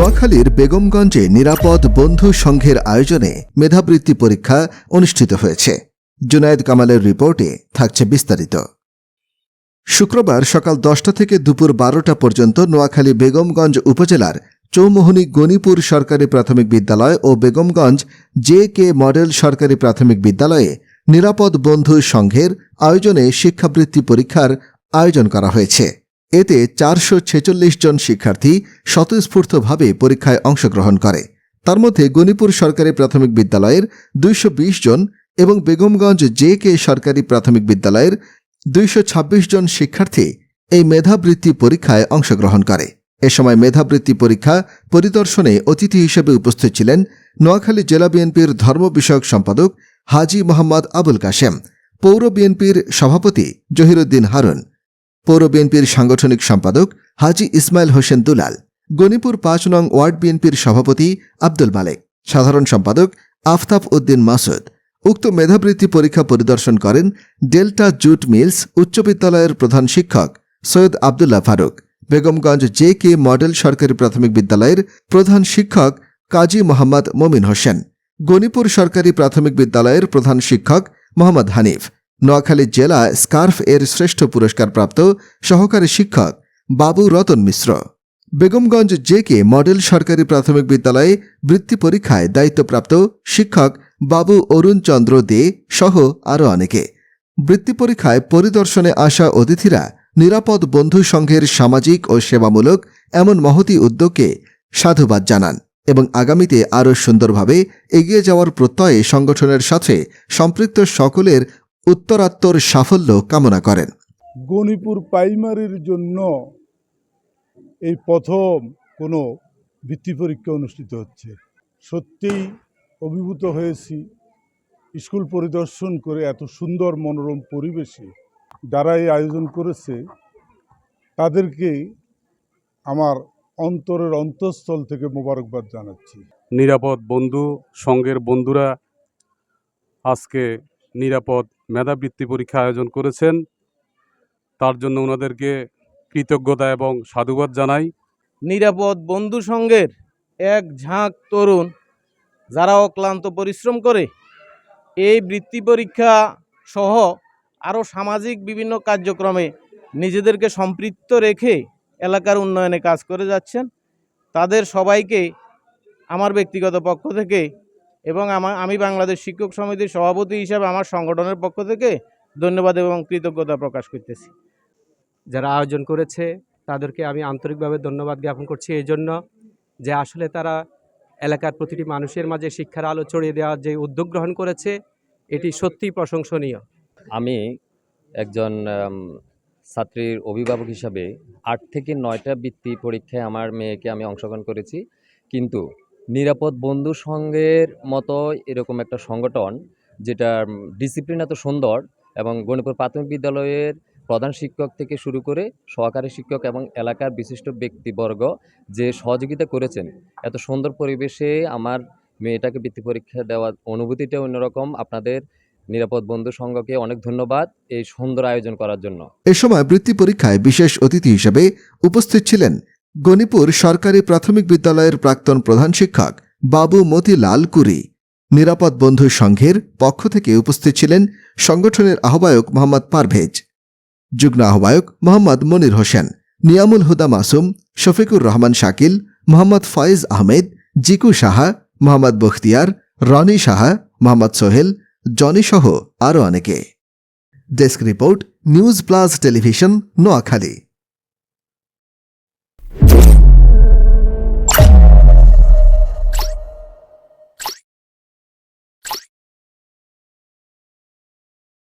নোয়াখালীর বেগমগঞ্জে নিরাপদ বন্ধু সংঘের আয়োজনে মেধাবৃত্তি পরীক্ষা অনুষ্ঠিত হয়েছে। জুনায়েদ কামালের রিপোর্টে থাকছে বিস্তারিত। শুক্রবার সকাল দশটা থেকে দুপুর বারোটা পর্যন্ত নোয়াখালী বেগমগঞ্জ উপজেলার চৌমোহনী গণিপুর সরকারি প্রাথমিক বিদ্যালয় ও বেগমগঞ্জ জে কে মডেল সরকারি প্রাথমিক বিদ্যালয়ে নিরাপদ বন্ধু সংঘের আয়োজনে শিক্ষাবৃত্তি পরীক্ষার আয়োজন করা হয়েছে। এতে চারশো ছেচল্লিশ জন শিক্ষার্থী স্বতঃস্ফূর্তভাবে পরীক্ষায় অংশগ্রহণ করে। তার মধ্যে গণিপুর সরকারি প্রাথমিক বিদ্যালয়ের দুইশ বিশ জন এবং বেগমগঞ্জ জে কে সরকারি প্রাথমিক বিদ্যালয়ের দুইশো ছাব্বিশ জন শিক্ষার্থী এই মেধাবৃত্তি পরীক্ষায় অংশগ্রহণ করে। এ সময় মেধাবৃত্তি পরীক্ষা পরিদর্শনে অতিথি হিসেবে উপস্থিত ছিলেন নোয়াখালী জেলা বিএনপির ধর্ম বিষয়ক সম্পাদক হাজি মোহাম্মদ আবুল কাশেম, পৌর বিএনপির সভাপতি জহিরুদ্দিন হারুন পৌর বিএনপির সাংগঠনিক সম্পাদক হাজি ইসমাইল হোসেন দুলাল গণিপুর পাঁচ নং ওয়ার্ড বিএনপির সভাপতি আব্দুল মালেক, সাধারণ সম্পাদক আফতাব উদ্দিন মাসুদ, উক্ত মেধাবৃত্তি পরীক্ষা পরিদর্শন করেন ডেল্টা জুট মিলস উচ্চ বিদ্যালয়ের প্রধান শিক্ষক Syed Abdullah Faruk, Begumganj J K model সরকারি প্রাথমিক বিদ্যালয়ের প্রধান শিক্ষক কাজী মোহাম্মদ মমিন হোসেন গণিপুর সরকারি প্রাথমিক বিদ্যালয়ের প্রধান শিক্ষক মোহাম্মদ হানিফ নোয়াখালী জেলা স্কার্ফ এর শ্রেষ্ঠ পুরস্কারপ্রাপ্ত সহকারী শিক্ষক Babu Ratan Mishra. Begumganj J K model সরকারি প্রাথমিক বিদ্যালয়ে বৃত্তি পরীক্ষায় দায়িত্বপ্রাপ্ত শিক্ষক বাবু অরুণ চন্দ্র দে সহ আরও অনেকে। বৃত্তি পরীক্ষায় পরিদর্শনে আসা অতিথিরা নিরাপদ বন্ধু সংঘের সামাজিক ও সেবামূলক এমন মহতি উদ্যোগকে সাধুবাদ জানান এবং আগামীতে আরও সুন্দরভাবে এগিয়ে যাওয়ার প্রত্যয়ে সংগঠনের সাথে সম্পৃক্ত সকলের উত্তরাত্তর সাফল্য কামনা করেন। গণিপুর প্রাইমারির জন্য এই প্রথম কোনো বৃত্তি পরীক্ষা অনুষ্ঠিত হচ্ছে। সত্যিই অভিভূত হয়েছি। স্কুল পরিদর্শন করে এত সুন্দর মনোরম পরিবেশে যারা এই আয়োজন করেছে তাদেরকে আমার অন্তরের অন্তঃস্থল থেকে মোবারকবাদ জানাচ্ছি। নিরাপদ বন্ধু সঙ্গের বন্ধুরা আজকে নিরাপদ মেধাবৃত্তি পরীক্ষা আয়োজন করেছেন। তার জন্য ওনাদেরকে কৃতজ্ঞতা এবং সাধুবাদ জানাই। নিরাপদ বন্ধু সংঘের এক ঝাঁক তরুণ যারা অক্লান্ত পরিশ্রম করে, এই বৃত্তি পরীক্ষা সহ আরও সামাজিক বিভিন্ন কার্যক্রমে নিজেদেরকে সম্পৃক্ত রেখে এলাকার উন্নয়নে কাজ করে যাচ্ছেন। তাদের সবাইকে, আমার ব্যক্তিগত পক্ষ থেকে এবং আমা- আমি বাংলাদেশ শিক্ষক সমিতির সভাপতি হিসাবে আমার সংগঠনের পক্ষ থেকে ধন্যবাদ এবং কৃতজ্ঞতা প্রকাশ করতেছি। যারা আয়োজন করেছে তাদেরকে আমি আন্তরিকভাবে ধন্যবাদ জ্ঞাপন করছি। এই জন্য যে আসলে তারা এলাকার প্রতিটি মানুষের মাঝে শিক্ষার আলো ছড়িয়ে দেওয়ার যে উদ্যোগ গ্রহণ করেছে এটি সত্যিই প্রশংসনীয়। আমি একজন ছাত্রীর অভিভাবক হিসাবে আট থেকে নয়টা বৃত্তি পরীক্ষায় আমার মেয়েকে আমি অংশগ্রহণ করেছি। কিন্তু নিরাপদ বন্ধু সংঘের মতো এরকম একটা সংগঠন যেটা ডিসিপ্লিন এত সুন্দর এবং গণিপুর প্রাথমিক বিদ্যালয়ের প্রধান শিক্ষক থেকে শুরু করে সহকারী শিক্ষক এবং এলাকার বিশিষ্ট ব্যক্তিবর্গ যে সহযোগিতা করেছেন, এত সুন্দর পরিবেশে আমার মেয়েটাকে বৃত্তি পরীক্ষা দেওয়ার অনুভূতিটা অন্যরকম। আপনাদের নিরাপদ বন্ধু সংঘকে অনেক ধন্যবাদ এই সুন্দর আয়োজন করার জন্য। এ সময় বৃত্তি পরীক্ষায় বিশেষ অতিথি হিসেবে উপস্থিত ছিলেন গণিপুর সরকারি প্রাথমিক বিদ্যালয়ের প্রাক্তন প্রধান শিক্ষক বাবু মতিলাল কুরি। নিরাপদ বন্ধু সংঘের পক্ষ থেকে উপস্থিত ছিলেন সংগঠনের আহ্বায়ক মোহাম্মদ পারভেজ। যুগ্ম আহ্বায়ক মোহাম্মদ মনির হোসেন, নিয়ামুল হুদা মাসুম, শফিকুর রহমান শাকিল, মোহাম্মদ ফয়েজ আহমেদ, জিকু সাহা, মোহাম্মদ বখতিয়ার, রনি সাহা, মোহাম্মদ সোহেল, জনি সহ আরও অনেকে। Desk report, news plus television, Noakhali. Boom.